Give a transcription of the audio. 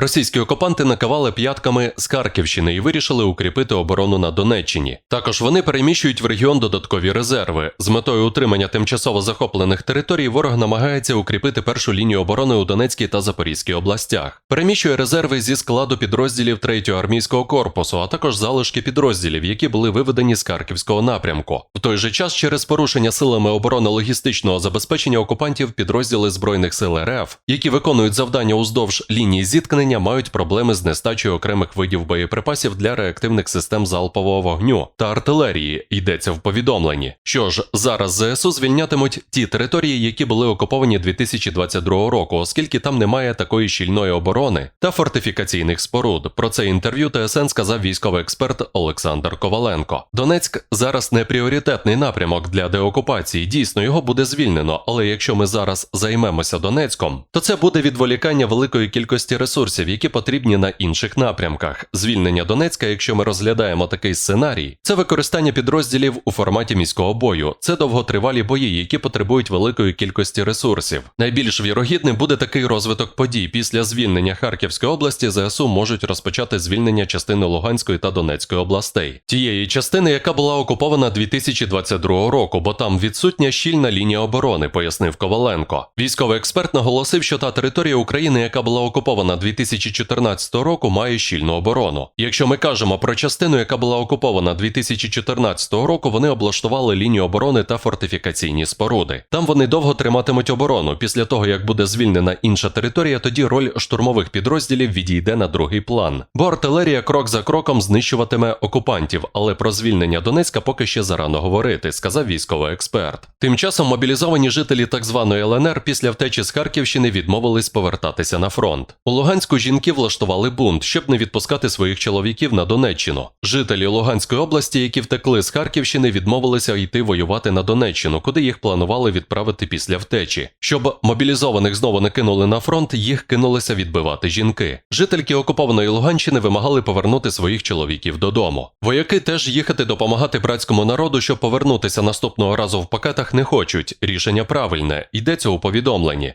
Російські окупанти накивали п'ятками з Харківщини і вирішили укріпити оборону на Донеччині. Також вони переміщують в регіон додаткові резерви. З метою утримання тимчасово захоплених територій ворог намагається укріпити першу лінію оборони у Донецькій та Запорізькій областях. Переміщує резерви зі складу підрозділів 3-го армійського корпусу, а також залишки підрозділів, які були виведені з Харківського напрямку. В той же час, через порушення силами оборони логістичного забезпечення окупантів, підрозділи збройних сил РФ, які виконують завдання уздовж лінії зіткнення, мають проблеми з нестачею окремих видів боєприпасів для реактивних систем залпового вогню та артилерії. Йдеться в повідомленні. Що ж, зараз ЗСУ звільнятимуть ті території, які були окуповані 2022 року, оскільки там немає такої щільної оборони та фортифікаційних споруд. Про це інтерв'ю ТСН сказав військовий експерт Олександр Коваленко. Донецьк зараз не пріоритетний напрямок для деокупації. Дійсно, його буде звільнено. Але якщо ми зараз займемося Донецьком, то це буде відволікання великої кількості ресурсів, які потрібні на інших напрямках. Звільнення Донецька, якщо ми розглядаємо такий сценарій, це використання підрозділів у форматі міського бою. Це довготривалі бої, які потребують великої кількості ресурсів. Найбільш вірогідним буде такий розвиток подій. Після звільнення Харківської області ЗСУ можуть розпочати звільнення частини Луганської та Донецької областей, тієї частини, яка була окупована 2022 року, бо там відсутня щільна лінія оборони, пояснив Коваленко. Військовий експерт наголосив, що та територія України, яка була окупована 2014 року, має щільну оборону. Якщо ми кажемо про частину, яка була окупована 2014 року, вони облаштували лінію оборони та фортифікаційні споруди. Там вони довго триматимуть оборону. Після того, як буде звільнена інша територія, тоді роль штурмових підрозділів відійде на другий план. Бо артилерія крок за кроком знищуватиме окупантів, але про звільнення Донецька поки ще зарано говорити, сказав військовий експерт. Тим часом мобілізовані жителі так званої ЛНР після втечі з Харківщини відмовились повертатися на фронт. У Луганську жінки влаштували бунт, щоб не відпускати своїх чоловіків на Донеччину. Жителі Луганської області, які втекли з Харківщини, відмовилися йти воювати на Донеччину, куди їх планували відправити після втечі. Щоб мобілізованих знову не кинули на фронт, їх кинулися відбивати жінки. Жительки окупованої Луганщини вимагали повернути своїх чоловіків додому. Вояки теж їхати допомагати братському народу, щоб повернутися наступного разу в пакетах, не хочуть. Рішення правильне, йдеться у повідомленні.